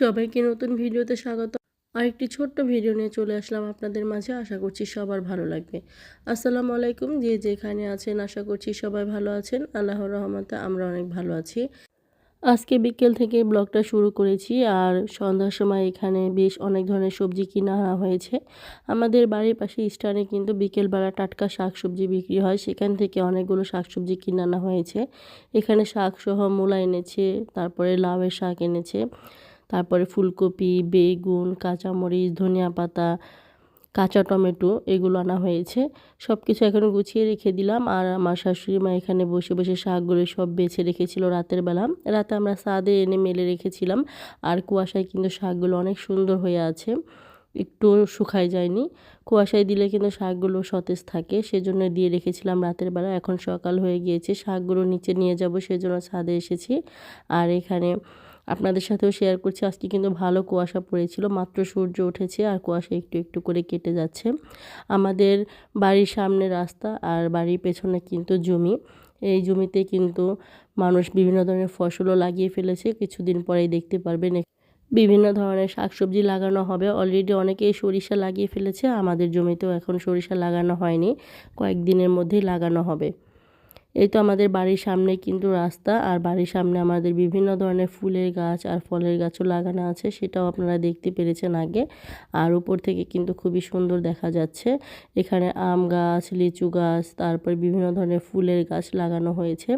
সবাইকে নতুন ভিডিওতে স্বাগত। আরেকটি ছোট্ট ভিডিও নিয়ে চলে আসলাম আপনাদের মাঝে। আশা করছি সবার ভালো লাগবে। আসসালামু আলাইকুম। যে যেখানে আছেন, আশা করছি সবাই ভালো আছেন। আল্লাহর রহমতে আমরা অনেক ভালো আছি। আজকে বিকেল থেকে ব্লগটা শুরু করেছি আর সন্ধ্যার সময় এখানে বেশ অনেক ধরনের সবজি কিনা আনা হয়েছে। আমাদের বাড়ির পাশে স্টানে কিন্তু বিকেলবেলা টাটকা শাক সবজি বিক্রি হয়। সেখান থেকে অনেকগুলো শাক সবজি কিনে আনা হয়েছে। এখানে শাক সহ মূলা এনেছে, তারপরে লাউয়ের শাক এনেছে। তারপরে ফুলকপি, বেগুন, কাঁচামরিচ, ধনিয়া পাতা, কাঁচা টমেটো এগুলো আনা হয়েছে। সব কিছু এখন গুছিয়ে রেখে দিলাম আর আমার শাশুড়ি মা এখানে বসে বসে শাকগুলো সব বেছে রেখেছিল রাতের বেলা। রাতে আমরা সাদে এনে মেলে রেখেছিলাম আর কুয়াশায় কিন্তু শাকগুলো অনেক সুন্দর হয়ে আছে। একটু শুকায় যায়নি। কুয়াশায় দিলে কিন্তু শাকগুলো সতেজ থাকে, সেজন্য দিয়ে রেখেছিলাম রাতের বেলা। এখন সকাল হয়ে গিয়েছে, শাকগুলো নিচে নিয়ে যাব, সেজন্য ছাদে এসেছি। আর এখানে আপনাদের সাথেও শেয়ার করছি। আজকে কিন্তু ভালো কুয়াশা পড়েছিল, মাত্র সূর্য উঠেছে আর কুয়াশা একটু একটু করে কেটে যাচ্ছে। আমাদের বাড়ির সামনে রাস্তা আর বাড়ির পেছনে কিন্তু জমি। এই জমিতে কিন্তু মানুষ বিভিন্ন ধরনের ফসলও লাগিয়ে ফেলেছে। কিছুদিন পরেই দেখতে পারবেন বিভিন্ন ধরনের শাকসবজি লাগানো হবে। অলরেডি অনেকেই সরিষা লাগিয়ে ফেলেছে। আমাদের জমিতেও এখন সরিষা লাগানো হয়নি। কয়েকদিনের মধ্যেই লাগানো হবে। এই তো আমাদের বাড়ির সামনে কিন্তু রাস্তা, আর বাড়ির সামনে আমাদের বিভিন্ন ধরনের ফুলের গাছ আর ফলের গাছও লাগানো আছে, সেটাও আপনারা দেখতে পেরেছেন আগে। আর উপর থেকে কিন্তু খুবই সুন্দর দেখা যাচ্ছে। এখানে আম গাছ, লিচু গাছ, তারপর বিভিন্ন ধরনের ফুলের গাছ লাগানো হয়েছে।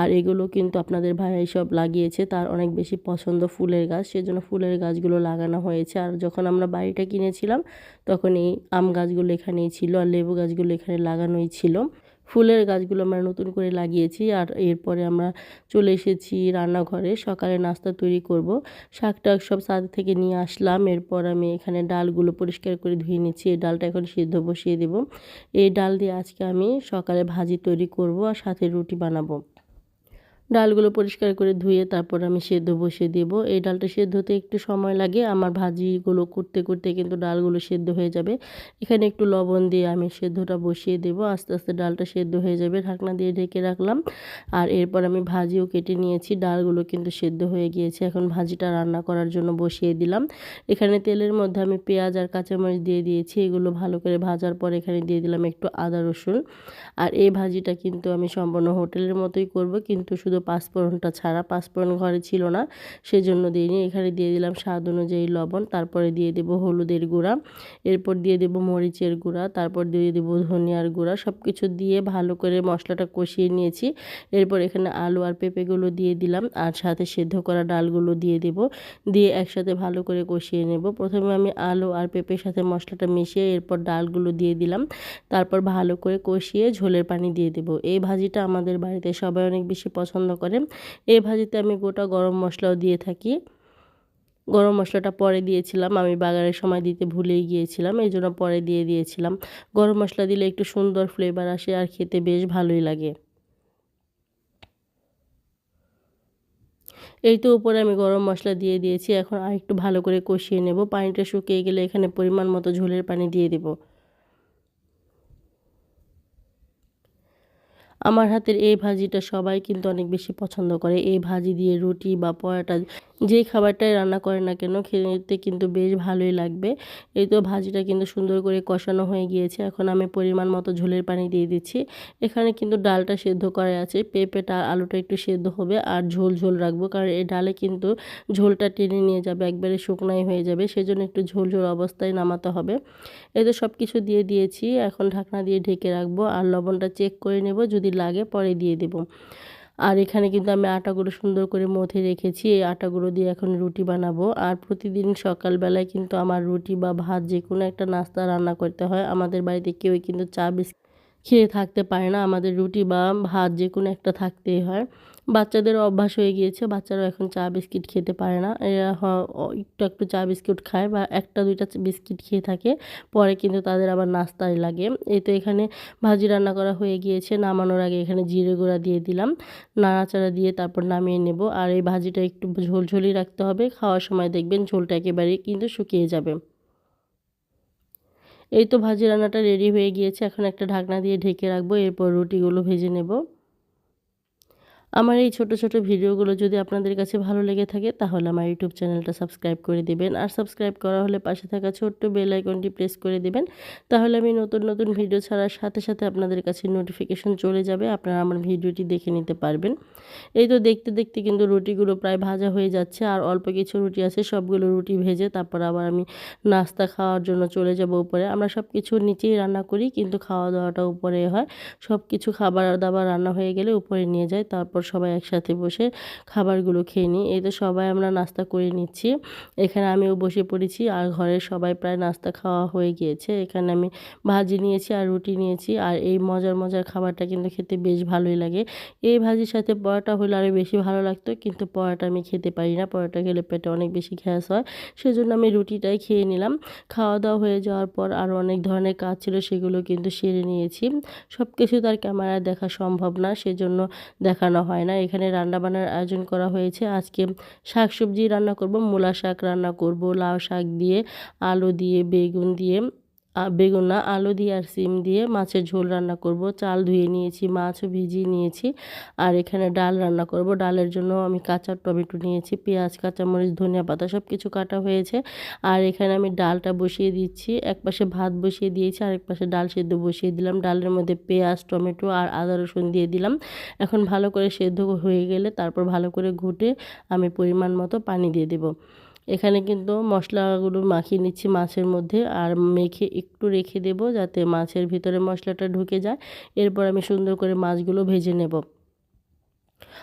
আর এগুলো কিন্তু আপনাদের ভাই সব লাগিয়েছে, তার অনেক বেশি পছন্দ ফুলের গাছ, সেজন্য ফুলের গাছগুলো লাগানো হয়েছে। আর যখন আমরা বাড়িটা কিনেছিলাম, তখন এই আম গাছগুলো এখানেই ছিল, আর লেবু গাছগুলো এখানে লাগানোই ছিল। ফুলের গাছগুলো আমরা নতুন করে লাগিয়েছি আর এরপরে আমরা চলে এসেছি রান্নাঘরে। সকালে নাস্তা তৈরি করব। শাক টাক সব সাদ থেকে নিয়ে আসলাম। এরপর আমি এখানে ডালগুলো পরিষ্কার করে ধুয়ে নিচ্ছি। এই ডালটা এখন সিদ্ধ বসিয়ে দেব। এই ডাল দিয়ে আজকে আমি সকালে ভাজি তৈরি করব আর সাথে রুটি বানাবো। ডালগুলো পরিষ্কার করে ধুয়ে তারপর আমি সেদ্ধ বসিয়ে দেব। এই ডালটা সেদ্ধ হতে একটু সময় লাগে। আমার ভাজিগুলো করতে করতে কিন্তু ডালগুলো সেদ্ধ হয়ে যাবে। এখানে একটু লবণ দিয়ে আমি সেদ্ধটা বসিয়ে দেব। আস্তে আস্তে ডালটা সেদ্ধ হয়ে যাবে। ঢাকনা দিয়ে ঢেকে রাখলাম। আর এরপর আমি ভাজিও কেটে নিয়েছি। ডালগুলো কিন্তু সেদ্ধ হয়ে গিয়েছে। এখন ভাজিটা রান্না করার জন্য বসিয়ে দিলাম। এখানে তেলের মধ্যে আমি পেঁয়াজ আর কাঁচামরিচ দিয়ে দিয়েছি। এগুলো ভালো করে ভাজার পর এখানে দিয়ে দিলাম একটু আদা রসুন। আর এই ভাজিটা কিন্তু আমি সম্পূর্ণ হোটেলের মতোই করব। কিন্তু শুধু শুধু পাঁচফোড়নটা ছাড়া, পাঁচফোড়ন ঘরে ছিল না। সেজন্য দিইনি এখানে দিয়ে দিলাম স্বাদ অনুযায়ী লবণ, তারপরে দিয়ে দেব হলুদের গুঁড়া, এরপর দিয়ে দেব মরিচের গুঁড়া, তারপর দিয়ে দেব ধনিয়ার গুঁড়া সব কিছু দিয়ে ভালো করে মশলাটা কষিয়ে নিয়েছি। এরপর এখানে আলু আর পেঁপেগুলো দিয়ে দিলাম আর সাথে সেদ্ধ করা ডালগুলো দিয়ে দেব। দিয়ে একসাথে ভালো করে কষিয়ে নেব। প্রথমে আমি আলু আর পেঁপের সাথে মশলাটা মিশিয়ে এরপর ডালগুলো দিয়ে দিলাম। তারপর ভালো করে কষিয়ে ঝোলের পানি দিয়ে দেব। এই ভাজিটা আমাদের বাড়িতে সবাই অনেক বেশি পছন্দ পছন্দ করে। এই ভাজিতে আমি গোটা গরম মশলাও দিয়ে থাকি। গরম মশলাটা পরে দিয়েছিলাম, আমি বাগারের সময় দিতে ভুলেই গিয়েছিলাম, এই জন্য পরে দিয়ে দিয়েছিলাম। গরম মশলা দিলে একটু সুন্দর ফ্লেভার আসে আর খেতে বেশ ভালোই লাগে। এই তো উপরে আমি গরম মশলা দিয়ে দিয়েছি, এখন আর একটু ভালো করে কষিয়ে নেব। পানিটা শুকিয়ে গেলে এখানে পরিমাণ মতো ঝোলের পানি দিয়ে দেবো। আমার হাতের এই ভাজিটা সবাই কিন্তু অনেক বেশি পছন্দ করে। এই ভাজি দিয়ে রুটি বা পরোটা যেই খাবারটাই রান্না করে না কেন, খেতে কিন্তু বেশ ভালোই লাগবে। এই তো ভাজিটা কিন্তু সুন্দর করে কষানো হয়ে গিয়েছে। এখন আমি পরিমাণ মতো ঝোলের পানি দিয়ে দিচ্ছি। এখানে কিন্তু ডালটা সেদ্ধ করা আছে। পেঁপেটা, আলুটা একটু সেদ্ধ হবে আর ঝোল ঝোল রাখব, কারণ এই ডালে কিন্তু ঝোলটা টেনে নিয়ে যাবে, একবারে শুকনাই হয়ে যাবে, সেজন্য একটু ঝোল ঝোল অবস্থায় নামাতে হবে। এই তো সব কিছু দিয়ে দিয়েছি। এখন ঢাকনা দিয়ে ঢেকে রাখব আর লবণটা চেক করে নেব, যদি লাগে পরে দিয়ে দেবো। আর এখানে কিন্তু আমি আটাগুলো সুন্দর করে মথে রেখেছি। এই আটাগুলো দিয়ে এখন রুটি বানাবো। আর প্রতিদিন সকালবেলায় কিন্তু আমার রুটি বা ভাত যে কোনো একটা নাস্তা রান্না করতে হয়। আমাদের বাড়িতে কেউই কিন্তু চা বিস্কিট খেয়ে থাকতে পারে না। আমাদের রুটি বা ভাত যে কোনো একটা থাকতেই হয়। বাচ্চাদেরও অভ্যাস হয়ে গিয়েছে, বাচ্চারাও এখন চা বিস্কিট খেতে পারে না। এরা একটু একটু চা বিস্কুট খায় বা একটা দুইটা বিস্কিট খেয়ে থাকে, পরে কিন্তু তাদের আবার নাস্তায় লাগে। এই তো এখানে ভাজি রান্না করা হয়ে গিয়েছে, নামানোর আগে এখানে জিরে গুঁড়া দিয়ে দিলাম। নাড়াচাড়া দিয়ে তারপর নামিয়ে নেব। আর এই ভাজিটা একটু ঝোলঝোলি রাখতে হবে। খাওয়ার সময় দেখবেন ঝোলটা একেবারেই কিন্তু শুকিয়ে যাবে। এই তো ভাজি রান্নাটা রেডি হয়ে গিয়েছে। এখন একটা ঢাকনা দিয়ে ঢেকে রাখব। এরপর রুটিগুলো ভেজে নেব। আমার এই ছোট ছোট ভিডিওগুলো যদি আপনাদের কাছে ভালো লেগে থাকে, তাহলে আমার ইউটিউব চ্যানেলটা সাবস্ক্রাইব করে দিবেন। আর সাবস্ক্রাইব করা হলে পাশে থাকা ছোট্ট বেল আইকনটি প্রেস করে দিবেন। তাহলে আমি নতুন নতুন ভিডিও ছাড়ার সাথে সাথে আপনাদের কাছে নোটিফিকেশন চলে যাবে, আপনারা আমার ভিডিওটি দেখে নিতে পারবেন। এই তো দেখতে দেখতে কিন্তু রুটিগুলো প্রায় ভাজা হয়ে যাচ্ছে, আর অল্প কিছু রুটি আছে, সবগুলো রুটি ভেজে তারপর আবার আমি নাস্তা খাওয়ার জন্য চলে যাব উপরে। আমরা সব কিছু নিচেই রান্না করি, কিন্তু খাওয়া দাওয়াটা উপরে হয়। সব কিছু খাবার দাবার রান্না হয়ে গেলে উপরে নিয়ে যায় তারপর সবাই একসাথে বসে খাবারগুলো খেয়ে নিই। এই তো সবাই আমরা নাস্তা করে নিচ্ছি। এখানে আমিও বসে পড়েছি আর ঘরের সবাই প্রায় নাস্তা খাওয়া হয়ে গিয়েছে। এখানে আমি ভাজি নিয়েছি আর রুটি নিয়েছি আর এই মজার মজার খাবারটা কিন্তু খেতে বেশ ভালোই লাগে। এই ভাজির সাথে পরোটা হলে আরও বেশি ভালো লাগতো কিন্তু পরোটা আমি খেতে পারি না। পরোটা খেলে পেটে অনেক বেশি গ্যাস হয়। সেজন্য আমি রুটিটাই খেয়ে নিলাম। খাওয়া দাওয়া হয়ে যাওয়ার পর আরও অনেক ধরনের কাজ ছিল সেগুলো কিন্তু সেরে নিয়েছি। সব কিছু তার ক্যামেরায় দেখা সম্ভব না, সেজন্য দেখানো হয় না। এখানে রান্না বান্নার আয়োজন করা হয়েছে। আজকে শাক সবজি রান্না করব, মূলা শাক রান্না করব, লাউ শাক দিয়ে, আলু দিয়ে, বেগুন দিয়ে। বেগুন আলু দিয়ে আর সিম দিয়ে মাছের ঝোল রান্না করব। চাল ধুয়ে নিয়েছি মাছও ভিজিয়ে নিয়েছি আর এখানে ডাল রান্না করব। ডালের জন্য আমি কাঁচা টমেটো নিয়েছি, পেঁয়াজ, কাঁচামরিচ, ধনিয়া পাতা সব কিছু কাটা হয়েছে আর এখানে আমি ডালটা বসিয়ে দিচ্ছি। এক পাশে ভাত বসিয়ে দিয়েছি আর এক পাশে ডাল সেদ্ধ বসিয়ে দিলাম। ডালের মধ্যে পেঁয়াজ, টমেটো আর আদা, রসুন দিয়ে দিলাম। এখন ভালো করে সেদ্ধ হয়ে গেলে তারপর ভালো করে ঘুটে আমি পরিমাণ মতো পানি দিয়ে দেবো। এখানে কিন্তু মশলাগুলো মাখিয়ে নিচ্ছি মাছের মধ্যে আর মেখে একটু রেখে দেব যাতে মাছের ভিতরে মশলাটা ঢুকে যায়। এরপর আমি সুন্দর করে মাছগুলো ভেজে নেব।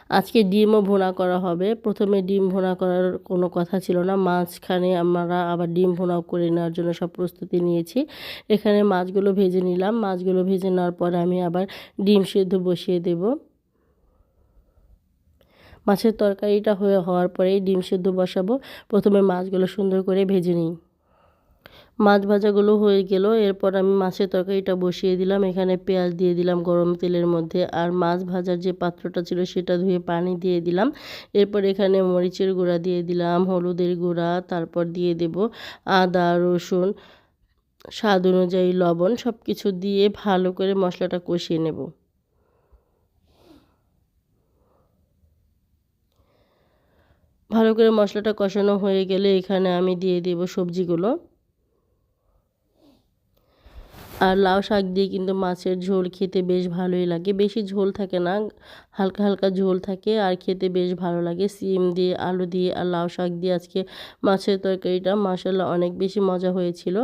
আজকে ডিমও ভোনা করা হবে। প্রথমে ডিম ভোনা করার কোনো কথা ছিল না। মাঝখানে আমরা আবার ডিম ভোনাও করে নেওয়ার জন্য সব প্রস্তুতি নিয়েছি। এখানে মাছগুলো ভেজে নিলাম। মাছগুলো ভেজে নেওয়ার পর আমি আবার ডিম সেদ্ধ বসিয়ে দেবো। মাছের তরকারিটা হয়ে হওয়ার পরেই ডিম সেদ্ধ বসাবো। প্রথমে মাছগুলো সুন্দর করে ভেজে নিই। মাছ ভাজাগুলো হয়ে গেল। এরপর আমি মাছের তরকারিটা বসিয়ে দিলাম। এখানে পেঁয়াজ দিয়ে দিলাম গরম তেলের মধ্যে। আর মাছ ভাজার যে পাত্রটা ছিল সেটা ধুয়ে পানি দিয়ে দিলাম। এরপর এখানে মরিচের গুঁড়া দিয়ে দিলাম, হলুদের গুঁড়া, তারপর দিয়ে দেব আদা, রসুন, স্বাদ অনুযায়ী লবণ। সব কিছু দিয়ে ভালো করে মশলাটা কষিয়ে নেব। ভালো করে মশলাটা কষানো হয়ে গেলে এখানে আমি দিয়ে দেব সবজিগুলো। আর লাউ শাক দিয়ে কিন্তু মাছের ঝোল খেতে বেশ ভালোই লাগে। বেশি ঝোল থাকে না, হালকা হালকা ঝোল থাকে আর খেতে বেশ ভালো লাগে। সিম দিয়ে, আলু দিয়ে আর লাউ শাক দিয়ে আজকে মাছের তরকারিটা মাসাল্লাহ অনেক বেশি মজা হয়েছিল।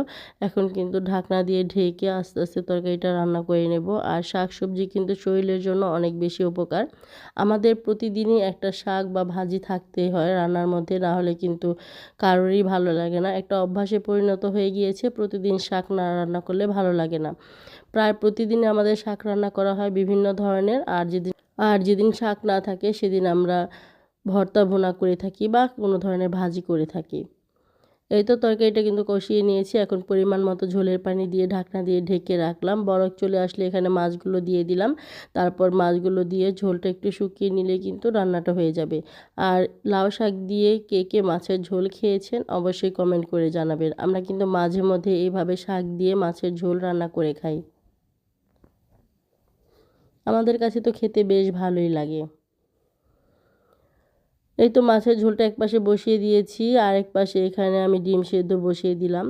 এখন কিন্তু ঢাকনা দিয়ে ঢেকে আস্তে আস্তে তরকারিটা রান্না করে নেব আর শাক সবজি কিন্তু শরীরের জন্য অনেক বেশি উপকার। আমাদের প্রতিদিনই একটা শাক বা ভাজি থাকতে হয় রান্নার মধ্যে, না হলে কিন্তু কারোরই ভালো লাগে না। একটা অভ্যাসে পরিণত হয়ে গিয়েছে, প্রতিদিন শাক না রান্না করলে ভালো লাগে না। প্রায় প্রতিদিন আমাদের শাক রান্না করা হয় বিভিন্ন ধরনের। আর যেদিন আর যেদিন শাক না থাকে, সেদিন আমরা ভর্তা ভোনা করে থাকি বা কোনো ধরনের ভাজি করে থাকি। এই তো তরকারিটা কিন্তু কষিয়ে নিয়েছি। এখন পরিমাণ মতো ঝোলের পানি দিয়ে ঢাকনা দিয়ে ঢেকে রাখলাম। বরফ চলে আসলে এখানে মাছগুলো দিয়ে দিলাম। তারপর মাছগুলো দিয়ে ঝোলটা একটু শুকিয়ে নিলে কিন্তু রান্নাটা হয়ে যাবে। আর লাউ শাক দিয়ে কে কে মাছের ঝোল খেয়েছেন অবশ্যই কমেন্ট করে জানাবেন। আমরা কিন্তু মাঝে মধ্যে এইভাবে শাক দিয়ে মাছের ঝোল রান্না করে খাই। আমাদের কাছে তো খেতে বেশ ভালোই লাগে। এই তো মাছের ঝোলটা এক পাশে বসিয়ে দিয়েছি, আর এক পাশে এখানে আমি ডিম সেদ্ধ বসিয়ে দিলাম।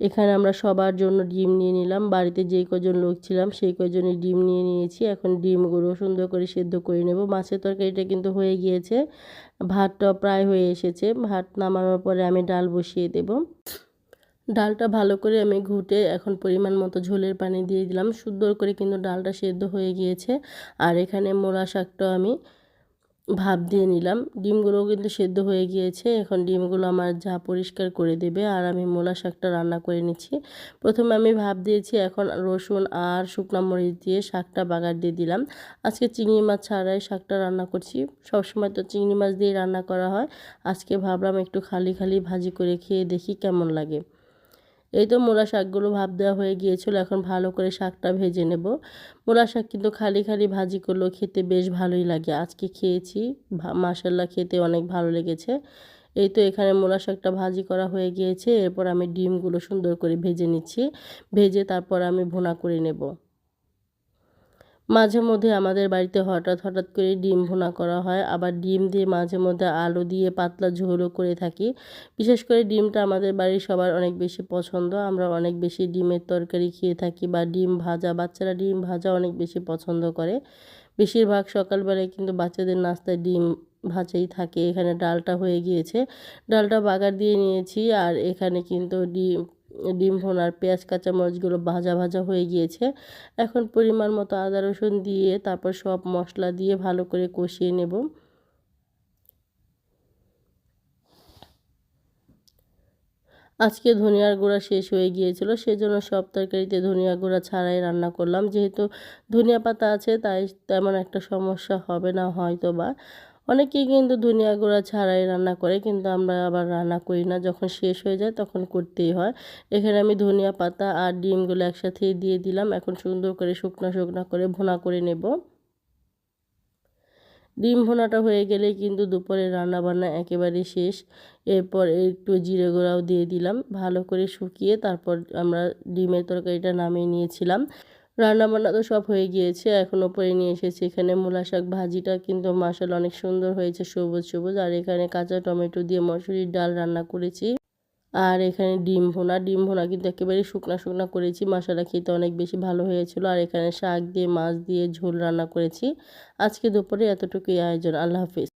এখানে আমরা সবার জন্য ডিম নিয়ে নিলাম। বাড়িতে যেই কজন লোক ছিলাম, সেই কজনই ডিম নিয়ে নিয়েছি। এখন ডিমগুলো সুন্দর করে সেদ্ধ করে নেব। মাছের তরকারিটা কিন্তু হয়ে গিয়েছে। ভাতটা প্রায় হয়ে এসেছে। ভাত নামানোর পরে আমি ডাল বসিয়ে দেব। ডালটা ভালো করে আমি ঘুটে এখন পরিমাণ মতো ঝোলের পানি দিয়ে দিলাম। সুন্দর করে কিন্তু ডালটা সেদ্ধ হয়ে গিয়েছে। আর এখানে মোলা শাকটাও আমি ভাপ দিয়ে নিলাম। ডিমগুলোও কিন্তু সেদ্ধ হয়ে গিয়েছে। এখন ডিমগুলো আমার যা পরিষ্কার করে দেবে। আর আমি মোলা শাকটা রান্না করে নিচ্ছি। প্রথমে আমি ভাপ দিয়েছি। এখন রসুন আর শুকনো মরিচ দিয়ে শাকটা বাগার দিয়ে দিলাম। আজকে চিংড়ি মাছ ছাড়াই শাকটা রান্না করছি। সবসময় তো চিংড়ি মাছ দিয়ে রান্না করা হয়। আজকে ভাবলাম একটু খালি খালি ভাজি করে খেয়ে দেখি কেমন লাগে। এই তো মোলা শাকগুলো ভাব দেওয়া হয়ে গিয়েছিল, এখন ভালো করে শাকটা ভেজে নেব। মূলা শাক কিন্তু খালি খালি ভাজি করলেও খেতে বেশ ভালোই লাগে। আজকে খেয়েছি মাসাল্লা খেতে অনেক ভালো লেগেছে। এই তো এখানে মোলা শাকটা ভাজি করা হয়ে গিয়েছে, এরপর আমি ডিমগুলো সুন্দর করে ভেজে নিচ্ছি। ভেজে তারপর আমি ভোনা করে নেব। মাঝে মধ্যে আমাদের বাড়িতে হঠাৎ হঠাৎ করে ডিম ভুনা করা হয়। আবার ডিম দিয়ে মাঝে মধ্যে আলু দিয়ে পাতলা ঝোলও করে থাকি। বিশেষ করে ডিমটা আমাদের বাড়ির সবার অনেক বেশি পছন্দ। আমরা অনেক বেশি ডিমের তরকারি খেয়ে থাকি বা ডিম ভাজা, বাচ্চারা ডিম ভাজা অনেক বেশি পছন্দ করে। বেশিরভাগ সকালবেলায় কিন্তু বাচ্চাদের নাস্তায় ডিম ভাজাই থাকে। এখানে ডালটা হয়ে গিয়েছে। ডালটা বাগার দিয়ে নিয়েছি আর এখানে কিন্তু ডিম ডিম ভোনার পেঁয়াজ, কাঁচামরিচগুলো ভাজা ভাজা হয়ে গিয়েছে। এখন পরিমাণ মতো আদা, রসুন দিয়ে তারপর সব মশলা দিয়ে ভালো করে কষিয়ে নেব। আজকে ধনিয়ার গুঁড়া শেষ হয়ে গিয়েছিল, সেজন্য সব তরকারিতে ধনিয়া গুঁড়া ছাড়াই রান্না করলাম। যেহেতু ধনিয়া পাতা আছে, তাই তেমন একটা সমস্যা হবে না হয়তো বা অনেকেই কিন্তু ধনিয়া গুঁড়া ছাড়াই রান্না করে, কিন্তু আমরা আবার রান্না করি না। যখন শেষ হয়ে যায় তখন করতেই হয়। এখানে আমি ধনিয়া পাতা আর ডিমগুলো একসাথে দিয়ে দিলাম। এখন সুন্দর করে শুকনো শুকনো করে ভোনা করে নেব। ডিম ভোনাটা হয়ে গেলে কিন্তু দুপুরে রান্নাবান্না একেবারে শেষ। এরপর একটু জিরে গুঁড়াও দিয়ে দিলাম। ভালো করে শুকিয়ে তারপর আমরা ডিমের তরকারিটা নামিয়ে নিয়েছিলাম। রান্নাবান্না তো সব হয়ে গিয়েছে, এখন ওপরে নিয়ে এসেছি। এখানে মূলা শাক ভাজিটা কিন্তু মাসাল অনেক সুন্দর হয়েছে, সবুজ সবুজ। আর এখানে কাঁচা টমেটো দিয়ে মসুরির ডাল রান্না করেছি। আর এখানে ডিম ভোনা ডিম ভোনা কিন্তু একেবারে শুকনা শুকনা করেছি। মশলা খেতে অনেক বেশি ভালো হয়েছিল। আর এখানে শাক দিয়ে, মাছ দিয়ে ঝোল রান্না করেছি। আজকে দুপুরে এতটুকুই আয়োজন। আল্লাহ হাফিজ।